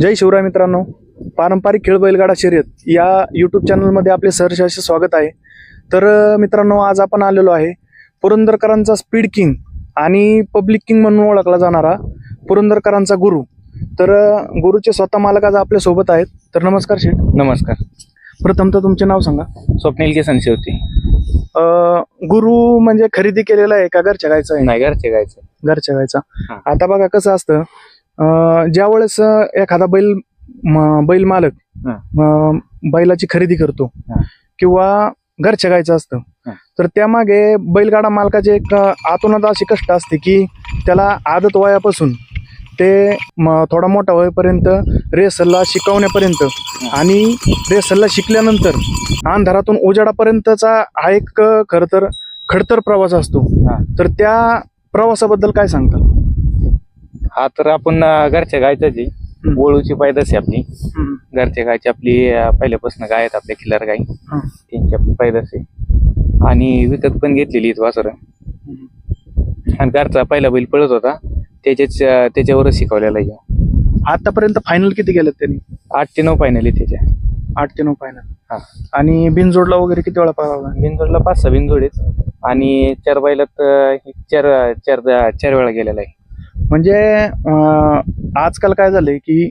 जय शिवराय मित्रांनो. पारंपरिक खेळ बैलगाडा शर्यत या यूट्यूब चॅनलमध्ये आपले सहर्ष असे स्वागत आहे. तर मित्रांनो आज आपण आलेलो आहे पुरंदरकरांचा स्पीड किंग आणि पब्लिक किंग म्हणून ओळखला जाणारा पुरंदरकरांचा गुरु. तर गुरुचे स्वतः मालक आज आपल्यासोबत आहेत. तर नमस्कार शेठ. नमस्कार. प्रथम तर तुमचे नाव सांगा. स्वप्नील केसन शेवती अ, गुरु म्हणजे खरेदी केलेला आहे का घरच्या गायचा आहे? नाही घरचे गायचं घरच्या गायचा. आता बघा कसं असतं ज्यावेळेस एखादा बैल बैल मालक बैलाची खरेदी करतो. किंवा घरच्या गायचं असतं. तर त्यामागे बैलगाडा मालकाचे एक अं, आतूनच अशी कष्ट असते की त्याला आदत वयापासून ते थोडा मोठा होईपर्यंत रेसलला शिकवण्यापर्यंत आणि रेसलला शिकल्यानंतर अंधारातून उजाडापर्यंतचा हा एक खरं तर खडतर प्रवास असतो. तर त्या प्रवासाबद्दल काय सांगता हा तर आपण घरच्या गायचाच आहे. वळूची पैदास आहे आपली. घरच्या गायची आपली पहिल्यापासून गाय आहेत आपल्या खिलार गाय. त्यांची आपली पैदास आहे. आणि विकत पण घेतलेली आहेत वासरं. आणि घरचा पहिला बैल पळत होता. त्याच्याच त्याच्यावरच शिकवलेला आहे. आतापर्यंत फायनल किती गेलेत त्यांनी? आठ ते नऊ फायनल आहे त्याच्या. आठ ते नऊ फायनल हा. आणि बिनजोडला वगैरे किती वेळा पळाला? बिंदोडला पाच सहा बिंदोड आहेत. आणि चार बैलात चार चार चार वेळा गेलेला आहे. म्हणजे आजकाल काय झालंय की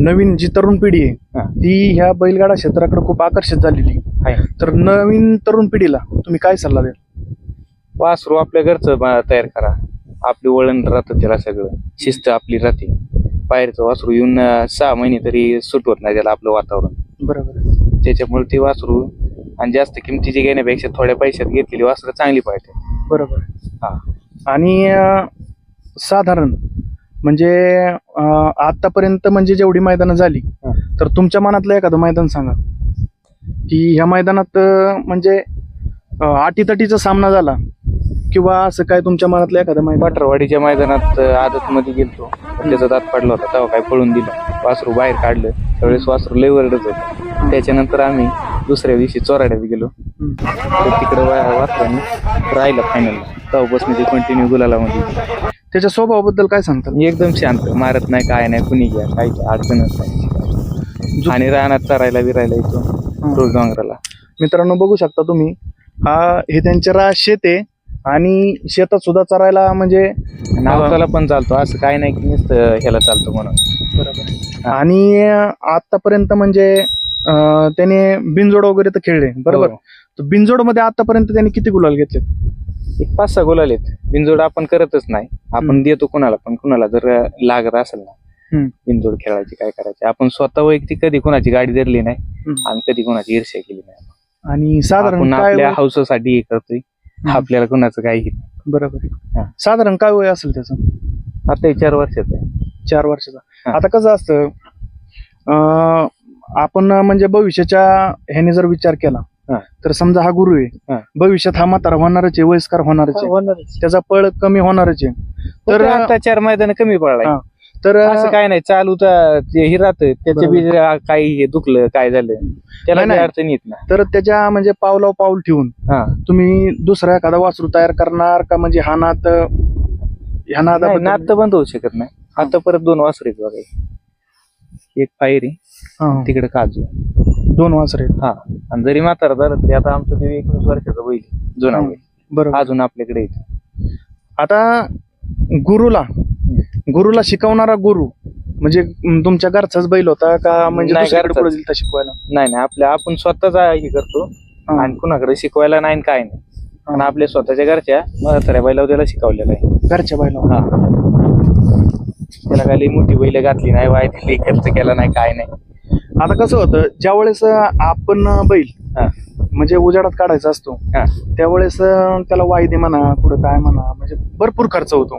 नवीन जी तरुण पिढी आहे. ती ह्या बैलगाडा क्षेत्राकडे खूप आकर्षित झालेली आहे. तर नवीन तरुण पिढीला तुम्ही काय सल्ला द्याल? वासरू आपल्या घरचं तयार करा. आपली वळण राहतं त्याला सगळं. शिस्त आपली राहते. बाहेरचं वासरू येऊन सहा महिने तरी सुटवत नाही त्याला आपलं वातावरण. बरोबर. त्याच्यामुळे ते वासरू आणि जास्त किमतीची घेण्यापेक्षा थोड्या पैशात घेतलेली वासरं चांगली पाहिजे बरोबर. हा. आणि साधारण. म्हणजे आतापर्यंत म्हणजे जेवढी मैदानं झाली. तर तुमच्या मनातलं एखादं मैदान सांगा. की ह्या मैदानात म्हणजे अं, अटीतटीचा सामना झाला किंवा असं काय तुमच्या मनातलं एखादं मैदान? पाटरवाडीच्या मैदानात आदत मध्ये गेलतो. त्याचा दात पडला होता तेव्हा काय पळून दिलं. वासरू बाहेर काढलं. त्यावेळेस वासरू लय वरडत होतं. त्याच्यानंतर आम्ही दुसऱ्या दिवशी चोराड्यात गेलो. तर तिकडे वासराने राहिलं फायनल तेव्हापासून ते कंटिन्यू गुलाला मध्ये त्याच्या स्वभावाबद्दल काय सांगता? एकदम शांत मारत नाही काय नाही कुणी घ्या काही अडचणच नाही. आणि रानात चरायला बिरायला येतो रोज डोंगराला. मित्रांनो बघू शकता तुम्ही हा हे त्यांचे रा शेत आहे. आणि शेतात सुद्धा चरायला म्हणजे नावाला पण चालतो असं काय नाही की नुसतं ह्याला चालतो म्हणून. आणि आतापर्यंत म्हणजे अं, त्याने बिनजोड वगैरे तर खेळले बरोबर. हो. तर बिनजोडमध्ये आतापर्यंत त्यांनी किती गुलाल घेतले एक पाच सहा गोल आलेत बिनजोड आपण करतच नाही. आपण. देतो कुणाला पण कुणाला जर लागत असेल ना. बिनजोड खेळायची काय करायची? आपण स्वतः वैयक्तिक कधी कुणाची गाडी धरली नाही. आणि कधी कुणाची ईर्ष्या केली नाही. आणि साधारण आपल्या हौसासाठी हे करतोय. आपल्याला कुणाचं काही बरोबर. साधारण काय वय असेल त्याचं? आता चार वर्षाचं आहे. चार वर्षाचा. आता कसं असतं आपण म्हणजे भविष्याच्या ह्याने जर विचार केला हा. तर समजा हा गुरु हा. आहे भविष्यात हा म्हातारा होणारच आहे वयस्कर होणारच आहे. त्याचा पळ कमी होणारच आहे. तर तर आता चार मैदान कमी पडलाय हा. तर असं काय नाही चालू तर ते हे राहत त्याच्या बी काही हे दुखलं काय झालं त्याला नाही, काही नाही. अडचण येत नाही. तर त्याच्या म्हणजे पावलाव पाऊल ठेवून हा. तुम्ही दुसरा एखादा वासरू तयार करणार का? म्हणजे हा नात ह्या नाही, नादाबद्दल- नात तर बंद होऊ शकत नाही. आता परत दोन वासरे आहेत बघा. एक पायरी तिकडे काजू. दोन वासरे आहेत. हा. आणि जरी म्हातारा झालं तरी आता आमचं ते एकवीस वर्षाचा बैल आहे, जुना बैल. बरोबर. अजून आपल्याकडे येतो. आता गुरुला गुरुला शिकवणारा गुरु म्हणजे तुमच्या घरचाच बैल होता का म्हणजे नाही, दुसरीकडे घरचाच. पुढे दिलता शिकवायला? नाही नाही आपल्या आपण स्वतःच हे करतो. हा. आणि कुणाकडे शिकवायला नाही आणि काय नाही. आणि आपल्या स्वतःच्या घरच्या म्हाताऱ्या बैला त्याला शिकवलेलं आहे. घरच्या बैला हा. त्याला लई मोठी बैल घातली नाही वाय लई खर्च केला नाही काय नाही. आता कसं होतं ज्या वेळेस आपण बैल म्हणजे उजाडात काढायचा असतो त्यावेळेस त्याला वायदे म्हणा कुठं काय म्हणा म्हणजे भरपूर खर्च होतो.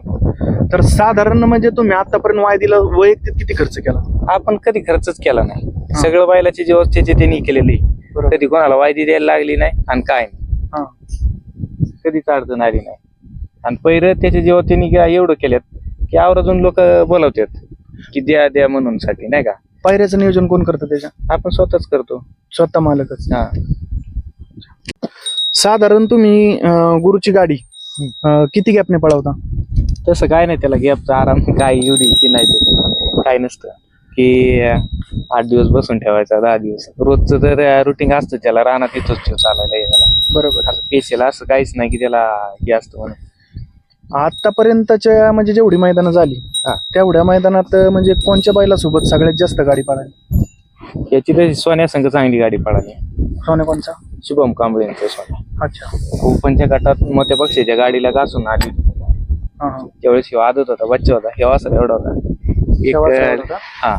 तर साधारण म्हणजे तुम्ही आतापर्यंत वायदीला वैयक्तिक किती खर्च केला? आपण कधी खर्चच केला नाही. सगळं बैलाची व्यवस्थेचे त्यांनी केलेली. कधी कोणाला वायदी द्यायला लागली नाही आणि काय नाही. हा. कधीच अडचण आली नाही. आणि पहिलं त्याच्या जेव्हा त्यांनी एवढं केल्यात की आवर्जून लोक बोलवतात की द्या द्या म्हणून साठी नाही का? पायऱ्याचं नियोजन कोण करतं त्याच्या? आपण स्वतःच करतो. स्वतः मालकच. हा. साधारण तुम्ही अं, गुरुची गाडी अं, किती गॅपने पळवता? तसं काय नाही त्याला गॅपचा आराम काय एवढी की नाही काय नसतं. की अं, आठ दिवस बसून ठेवायचा दहा दिवस. रोजचं तर रुटीन असतं त्याला रानात येतोच तो चालायला यायला. बरोबर. असं पेशल असं काहीच नाही की त्याला हे असतं म्हणून. आतापर्यंतच्या म्हणजे जेवढी मैदानं झाली हा. तेवढ्या मैदानात म्हणजे कोणच्या बैलासोबत सगळ्यात जास्त गाडी पळाली याची तशी सोन्या संघ चांगली गाडी पळाली सोने कोणचा शुभम कांबळे यांचं सोन्या अच्छा ओपनच्या गटात मोठ्या पक्षाच्या गाडीला घासून आली हा, हा. त्यावेळेस ह्यो आदत होता बच्चा होता हे असं एवढा होता एक? हा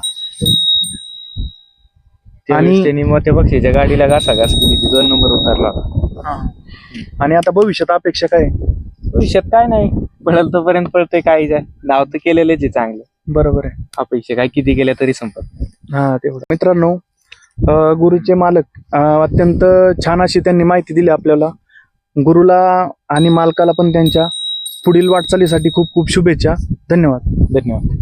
आणि- आणि त्यांनी मोठ्या पक्षाच्या गाडीला घासा घास केली ती दोन नंबर उतरला होता हा. आणि आता भविष्यात अपेक्षा काय आहे? भविष्यात काय नाही. पळल तोपर्यंत पळतंय काही जाय नाव तर केलेलेच आहे चांगलं. बरोबर आहे. अपेक्षा काय किती केल्या तरी संपत नाही. हा तेवढं. मित्रांनो अं, गुरुचे मालक अं, अत्यंत छान अशी त्यांनी माहिती दिली आपल्याला. गुरुला आणि मालकाला पण त्यांच्या पुढील वाटचालीसाठी खूप खूप शुभेच्छा. धन्यवाद. धन्यवाद.